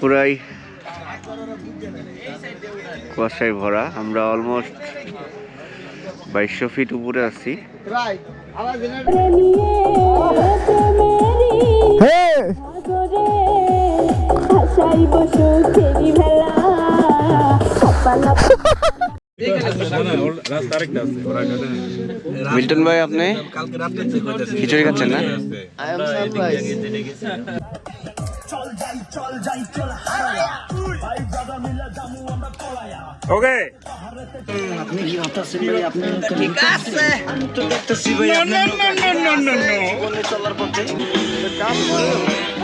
পুরাই কুয়াশায় ভরা। আমরা অলমোস্ট বাইশশো ফিট উপরে আছি। মিল্টন ভাই আপনি খিচুড়ি খাচ্ছেন না? ওকে লাগে বেলা বলতে এখানে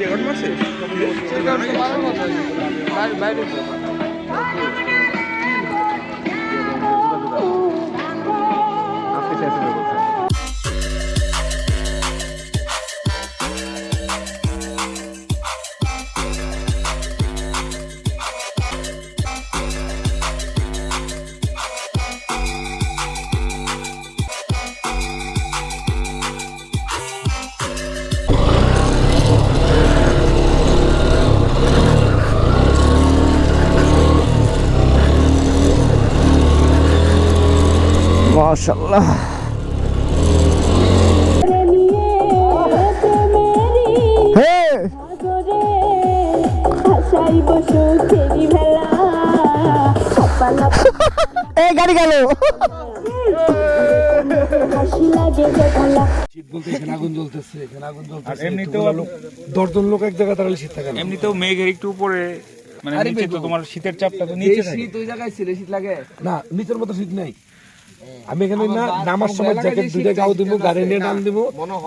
আগুন জ্বলতেছে এখানে আগুন দশজন লোক এক জায়গায় দাঁড়ালে শীত থাকে না। এমনিতেও মেঘের একটু উপরে মানে তোমার শীতের চাপটা তো নিচে থাকে। শীত ওই জায়গায় ছিল শীত লাগে। না নিচের মতো শীত নাই। আমি এখানে না নামার সময় জ্যাকেট দুইটা গাও দিব গাড়ি নিয়ে নাম দিব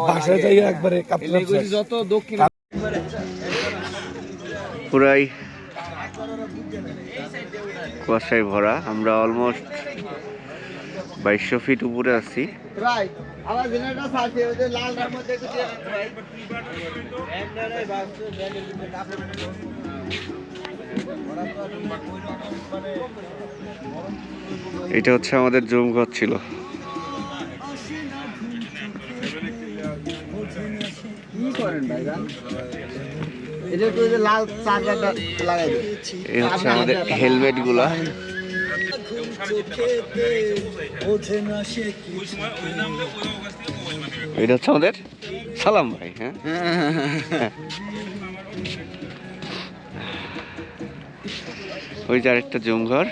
বাসায় যাই একবারে যত দক্ষিণ পুরাই কুয়াশায় ভরা। আমরা অলমোস্ট বাইশশো ফিট উপরে আছি। লাল এটা হচ্ছে আমাদের জুম ঘর ছিল। এই হচ্ছে আমাদের হেলমেটগুলা। এটা হচ্ছে আমাদের সালাম ভাই হ্যাঁ? ওই যে আরেকটা জুম ঘর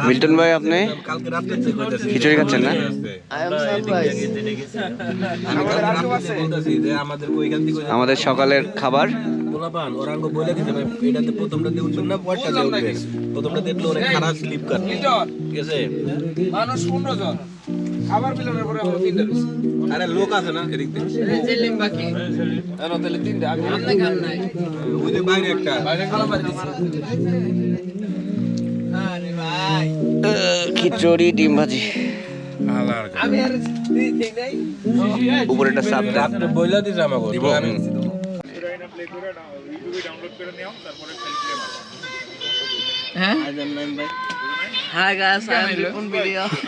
মিল্টন ভাই, আপনি? খিচুড়ি খাচ্ছেন না? আমাদের সকালের খাবার। এটাতে প্রথমটা দিয়ে প্রথমটা দেখলে ওরা খারাপ ঠিক আছে আবার মিলনের পরে আমরা তিনটা রয়েছি আরে লোক আছে না এদিক থেকে তাহলে তিনটা আমি ওই যে বাইরে একটা। খিচুড়ি ডিম ভাজি। উপরেটা সাপ দেন। আপনি বইলা দিছে আমাকে আমি ইউটিউবে ডাউনলোড করে নিও তারপরে খালি প্লে মারো হ্যাঁ guys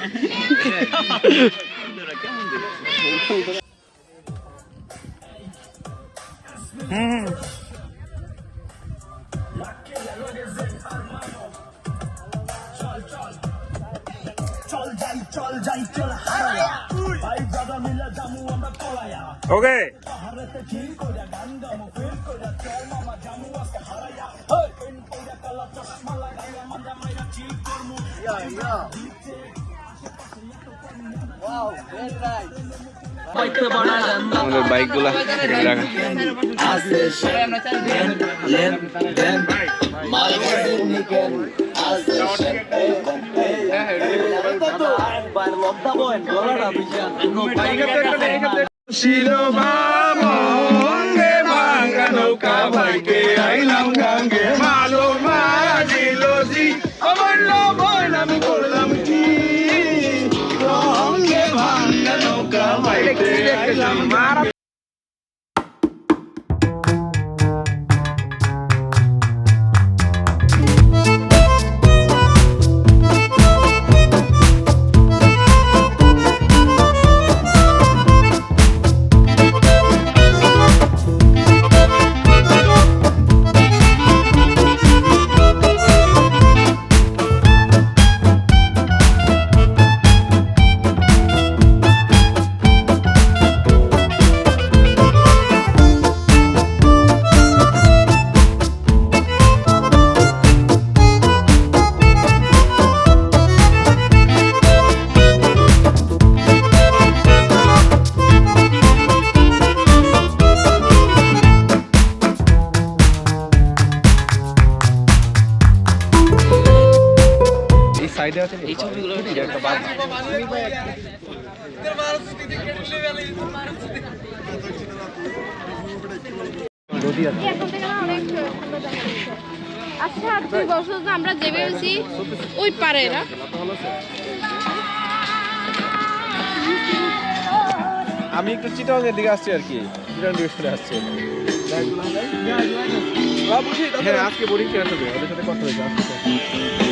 Yeah, yeah. Wow, very nice. আমাদের que tiene que llamar. সাইডে আছে এই ছবিগুলো একটা বাদ। আচ্ছা আর দুই আমরা যে বেরোছি ওই পারে না? আমি একটু চিটাং এর দিকে আসছি আর কি চিটাং ডিভিশনে আসছি। হ্যাঁ আজকে বোর্ডিং শেয়ার হবে ওদের সাথে কথা হয়েছে আসছে